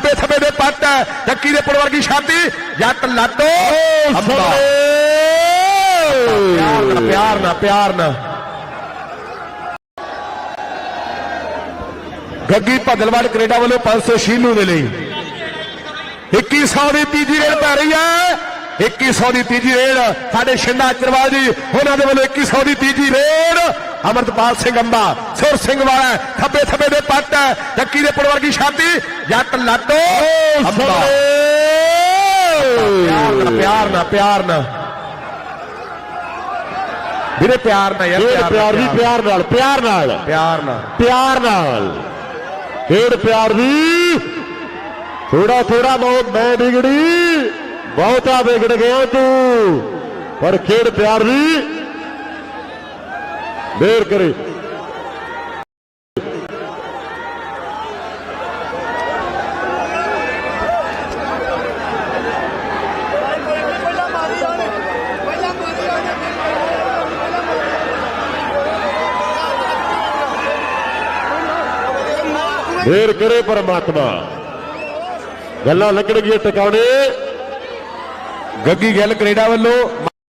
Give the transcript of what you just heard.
ਖੱਬੇ ਥੱਬੇ ਦੇ ਪੱਟ ਚੱਕੀ ਦੇ ਪੁੜ ਵਰਗੀ ਛਾਤੀ ਜੱਟ ਲਾਟੋ ਪਿਆਰ ਨਾਲ ਪਿਆਰ ਨਾਲ ਗੱਗੀ ਭੱਦਲਵਾੜ ਕੈਨੇਡਾ ਵੱਲੋਂ 500 ਸ਼ੀਲੂ ਦੇ ਲਈ। 2100 ਦੀ ਤੀਜੀ ਰੇਡ ਪੈ ਰਹੀ ਹੈ। 2100 ਦੀ ਤੀਜੀ ਰੇਡ ਸਾਡੇ ਸ਼ਿੰਦਾ ਅਚਰਵਾਲ ਜੀ ਉਹਨਾਂ ਦੇ ਵੱਲੋਂ 2100 ਦੀ ਤੀਜੀ ਰੇਡ ਅਮਰਤਪਾਲ ਸਿੰਘ ਅੰਬਾ ਸੁਰ ਸਿੰਘ ਵਾਲਾ ਖੱਬੇ ਥੱਬੇ ਦੇ ਪੱਟ ਚੱਕੀ ਦੇ ਪੁੜ ਵਰਗੀ ਛਾਤੀ ਜੱਟ ਲਾਟੋ ਅੰਬਾ। ਪਿਆਰ ਨਾਲ ਪਿਆਰ ਨਾਲ ਵੀਰੇ ਪਿਆਰ ਨਾਲ ਯਾਰ ਪਿਆਰ ਦੀ ਪਿਆਰ। ਨਾਲ ਪਿਆਰ ਨਾਲ। ਪਿਆਰ ਨਾਲ। ਪਿਆਰ ਨਾਲ। ਖੇਡ ਪਿਆਰ ਦੀ। ਥੋੜਾ ਥੋੜਾ ਬਹੁਤ ਮੈਂ ਵਿਗੜੀ। ਬਹੁਤਾ ਵਿਗੜ ਗਿਆ ਤੂੰ। ਪਰ ਖੇਡ ਪਿਆਰ ਦੀ ਦੇਰ ਕਰੇ। ਪਹਿਲਾਂ ਕਰੇ ਪਰਮਾਤਮਾ। ਗੱਲਾਂ ਲੱਗਣਗੀਆਂ ਟਿਕਾਣੇ। ਗੱਗੀ ਗੱਲ ਕੈਨੇਡਾ ਵੱਲੋਂ